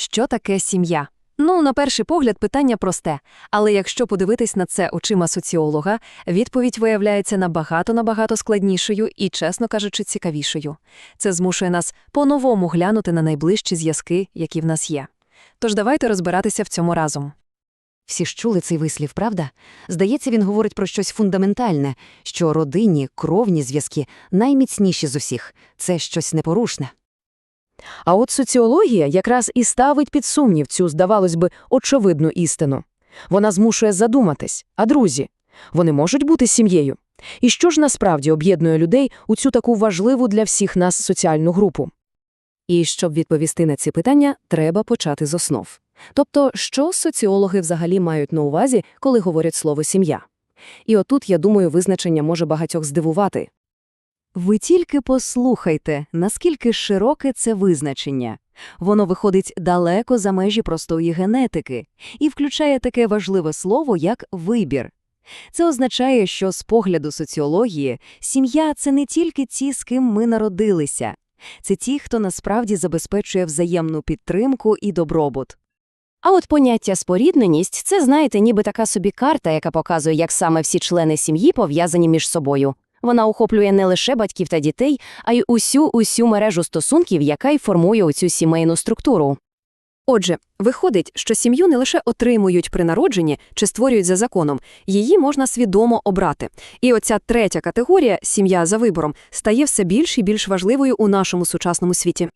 Що таке сім'я? Ну, на перший погляд, питання просте, але якщо подивитись на це очима соціолога, відповідь виявляється набагато-набагато складнішою і, чесно кажучи, цікавішою. Це змушує нас по-новому глянути на найближчі зв'язки, які в нас є. Тож давайте розбиратися в цьому разом. Всі ж чули цей вислів, правда? Здається, він говорить про щось фундаментальне, що родинні, кровні зв'язки найміцніші з усіх. Це щось непорушне. А от соціологія якраз і ставить під сумнів цю, здавалось би, очевидну істину. Вона змушує задуматись, а друзі, вони можуть бути сім'єю? І що ж насправді об'єднує людей у цю таку важливу для всіх нас соціальну групу? І щоб відповісти на ці питання, треба почати з основ. Тобто, що соціологи взагалі мають на увазі, коли говорять слово «сім'я»? І отут, я думаю, визначення може багатьох здивувати. Ви тільки послухайте, наскільки широке це визначення. Воно виходить далеко за межі простої генетики і включає таке важливе слово, як вибір. Це означає, що з погляду соціології сім'я це не тільки ті, з ким ми народилися, це ті, хто насправді забезпечує взаємну підтримку і добробут. А от поняття спорідненість – це, знаєте, ніби така собі карта, яка показує, як саме всі члени сім'ї пов'язані між собою. Вона охоплює не лише батьків та дітей, а й усю-усю мережу стосунків, яка й формує оцю сімейну структуру. Отже, виходить, що сім'ю не лише отримують при народженні чи створюють за законом, її можна свідомо обрати. І оця третя категорія сім'я за вибором стає все більш і більш важливою у нашому сучасному світі.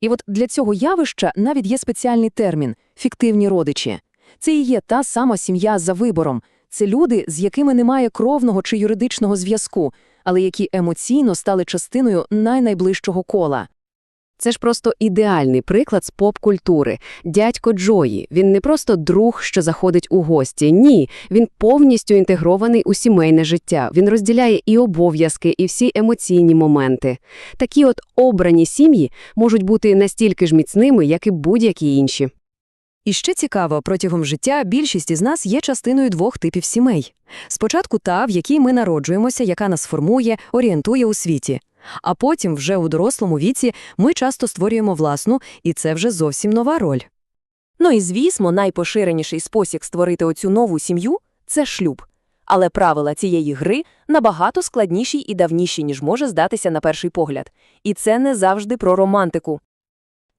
І от для цього явища навіть є спеціальний термін фіктивні родичі. Це і є та сама сім'я за вибором. Це люди, з якими немає кровного чи юридичного зв'язку, але які емоційно стали частиною найнайближчого кола. Це ж просто ідеальний приклад з поп-культури. Дядько Джої, він не просто друг, що заходить у гості. Ні, він повністю інтегрований у сімейне життя. Він розділяє і обов'язки, і всі емоційні моменти. Такі от обрані сім'ї можуть бути настільки ж міцними, як і будь-які інші. І ще цікаво, протягом життя більшість із нас є частиною двох типів сімей. Спочатку та, в якій ми народжуємося, яка нас формує, орієнтує у світі. А потім, вже у дорослому віці, ми часто створюємо власну, і це вже зовсім нова роль. Ну і звісно, найпоширеніший спосіб створити оцю нову сім'ю це шлюб. Але правила цієї гри набагато складніші і давніші, ніж може здатися на перший погляд. І це не завжди про романтику.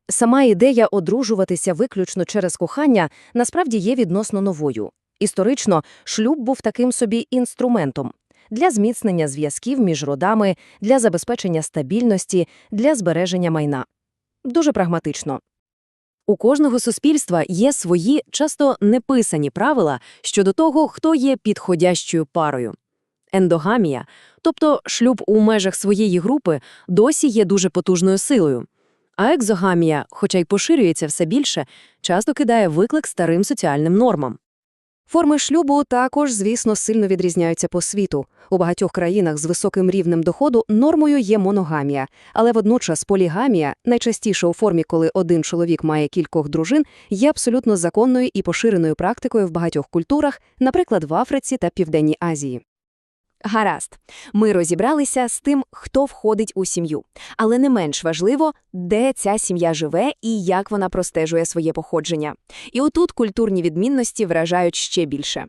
Сама ідея одружуватися виключно через кохання насправді є відносно новою. Історично шлюб був таким собі інструментом для зміцнення зв'язків між родами, для забезпечення стабільності, для збереження майна. Дуже прагматично. У кожного суспільства є свої, часто неписані правила щодо того, хто є підходящою парою. Ендогамія, тобто шлюб у межах своєї групи, досі є дуже потужною силою. А екзогамія, хоча й поширюється все більше, часто кидає виклик старим соціальним нормам. Форми шлюбу також, звісно, сильно відрізняються по світу. У багатьох країнах з високим рівнем доходу нормою є моногамія, але водночас полігамія, найчастіше у формі, коли один чоловік має кількох дружин, є абсолютно законною і поширеною практикою в багатьох культурах, наприклад, в Африці та Південній Азії. Гаразд, ми розібралися з тим, хто входить у сім'ю. Але не менш важливо, де ця сім'я живе і як вона простежує своє походження. І отут культурні відмінності вражають ще більше.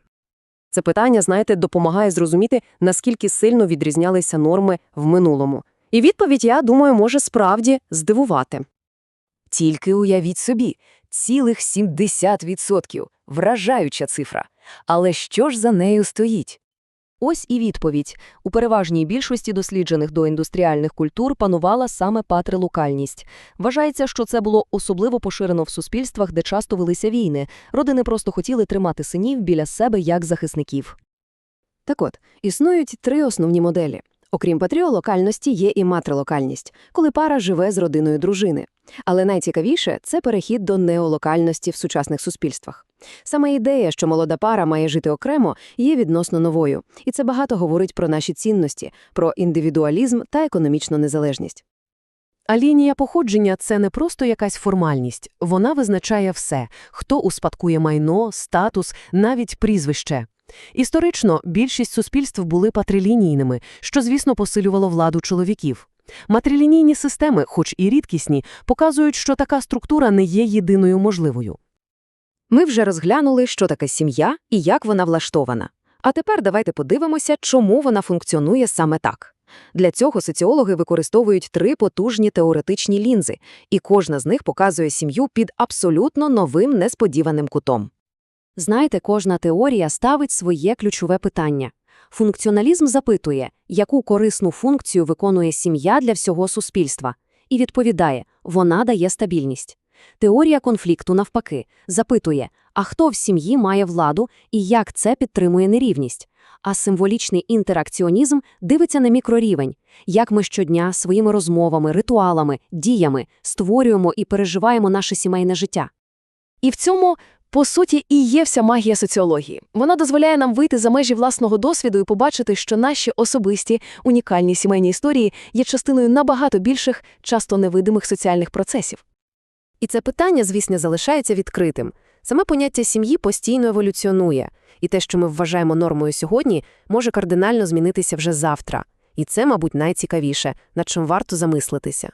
Це питання, знаєте, допомагає зрозуміти, наскільки сильно відрізнялися норми в минулому. І відповідь, я думаю, може справді здивувати. Тільки уявіть собі, цілих 70% – вражаюча цифра. Але що ж за нею стоїть? Ось і відповідь. У переважній більшості досліджених доіндустріальних культур панувала саме патрилокальність. Вважається, що це було особливо поширено в суспільствах, де часто велися війни. Родини просто хотіли тримати синів біля себе як захисників. Так от, існують три основні моделі. Окрім патріолокальності, є і матрилокальність, коли пара живе з родиною дружини. Але найцікавіше це перехід до неолокальності в сучасних суспільствах. Саме ідея, що молода пара має жити окремо, є відносно новою, і це багато говорить про наші цінності, про індивідуалізм та економічну незалежність. А лінія походження це не просто якась формальність, вона визначає все, хто успадкує майно, статус, навіть прізвище. Історично більшість суспільств були патрилінійними, що, звісно, посилювало владу чоловіків. Матрилінійні системи, хоч і рідкісні, показують, що така структура не є єдиною можливою. Ми вже розглянули, що таке сім'я і як вона влаштована. А тепер давайте подивимося, чому вона функціонує саме так. Для цього соціологи використовують три потужні теоретичні лінзи, і кожна з них показує сім'ю під абсолютно новим несподіваним кутом. Знаєте, кожна теорія ставить своє ключове питання. Функціоналізм запитує, яку корисну функцію виконує сім'я для всього суспільства, і відповідає, вона дає стабільність. Теорія конфлікту, навпаки, запитує, а хто в сім'ї має владу і як це підтримує нерівність. А символічний інтеракціонізм дивиться на мікрорівень, як ми щодня своїми розмовами, ритуалами, діями створюємо і переживаємо наше сімейне життя. І в цьому, по суті, і є вся магія соціології. Вона дозволяє нам вийти за межі власного досвіду і побачити, що наші особисті, унікальні сімейні історії є частиною набагато більших, часто невидимих соціальних процесів. І це питання, звісно, залишається відкритим. Саме поняття сім'ї постійно еволюціонує, і те, що ми вважаємо нормою сьогодні, може кардинально змінитися вже завтра. І це, мабуть, найцікавіше, над чим варто замислитися.